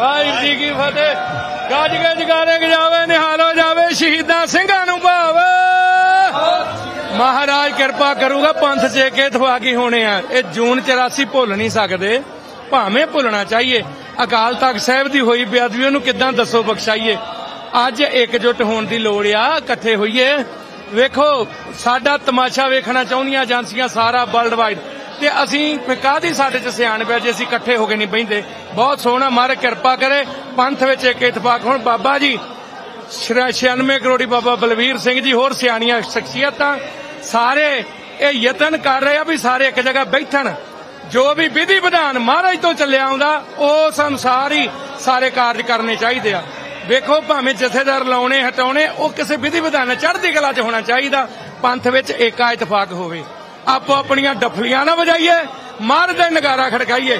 ਵਾਹਿਗੁਰੂ ਜੀ ਕੀ ਫਤਿਹ। ਗੱਜ ਗੱਜ ਗਾਰੇ ਗਜਾਵੇ, ਨਿਹਾਲ ਹੋ ਜਾਵੇ, ਸ਼ਹੀਦਾਂ ਸਿੰਘਾਂ ਨੂੰ ਭਾਵ। ਮਹਾਰਾਜ ਕਿਰਪਾ ਕਰੂਗਾ, ਪੰਥ ਚ ਕੇ ਹੋਣੇ ਆ। ਇਹ ਜੂਨ 84 ਭੁੱਲ ਨਹੀਂ ਸਕਦੇ। ਭਾਵੇਂ ਭੁੱਲਣਾ ਚਾਹੀਏ। ਅਕਾਲ ਤਖਤ ਸਾਹਿਬ ਦੀ ਹੋਈ ਬੇਅਦਬੀ, ਉਹਨੂੰ ਕਿੱਦਾਂ ਦੱਸੋ ਬਖਸ਼ਾਈਏ? ਅੱਜ ਇਕਜੁੱਟ ਹੋਣ ਦੀ ਲੋੜ ਆ, ਇਕੱਠੇ ਹੋਈਏ। ਵੇਖੋ, ਸਾਡਾ ਤਮਾਸ਼ਾ ਵੇਖਣਾ ਚਾਹੁੰਦੀਆਂ ਏਜੰਸੀਆਂ ਸਾਰਾ ਵਰਲਡ ਵਾਈਡ ਤੇ ਅਸੀਂ ਕਾਹਦੀ ਸਾਡੇ ਚ ਸਿਆਣ ਪਿਆ ਜੇ ਅਸੀਂ ਇਕੱਠੇ ਹੋ ਕੇ ਨਹੀਂ ਬਹਿੰਦੇ? ਬਹੁਤ ਸੋਹਣਾ, ਮਹਾਰਾਜ ਕਿਰਪਾ ਕਰੇ। ਪੰਥ ਵਿੱਚ ਇੱਕ ਇਤਫਾਕ। ਹੁਣ ਬਾਬਾ ਜੀ 96 ਕਰੋੜੀ ਬਾਬਾ ਬਲਵੀਰ ਸਿੰਘ ਜੀ, ਹੋਰ ਸਿਆਣੀਆਂ ਸ਼ਖਸੀਅਤਾਂ, ਸਾਰੇ ਇਹ ਯਤਨ ਕਰ ਰਹੇ ਆ ਵੀ ਸਾਰੇ ਇੱਕ ਜਗ੍ਹਾ ਬੈਠਣ। ਜੋ ਵੀ ਵਿਧੀ ਵਿਧਾਨ ਮਹਾਰਾਜ ਤੋਂ ਚੱਲਿਆ ਆਉਂਦਾ ਉਸ ਅਨੁਸਾਰ ਹੀ ਸਾਰੇ ਕਾਰਜ ਕਰਨੇ ਚਾਹੀਦੇ ਆ। ਵੇਖੋ ਭਾਵੇਂ ਜਥੇਦਾਰ ਲਾਉਣੇ, ਹਟਾਉਣੇ, ਉਹ ਕਿਸੇ ਵਿਧੀ ਵਿਧਾਨ ਨਾਲ ਚੜ੍ਹਦੀ ਕਲਾ 'ਚ ਹੋਣਾ ਚਾਹੀਦਾ। ਪੰਥ ਵਿੱਚ ਏਕਾ ਇਤਫਾਕ ਹੋਵੇ। ਆਪੋ ਆਪਣੀਆਂ ਡਫਲੀਆਂ ਨਾ ਵਜਾਈਏ ਮਾਰ ਦੇ ਨਗਾਰਾ ਖੜਕਾਈਏ।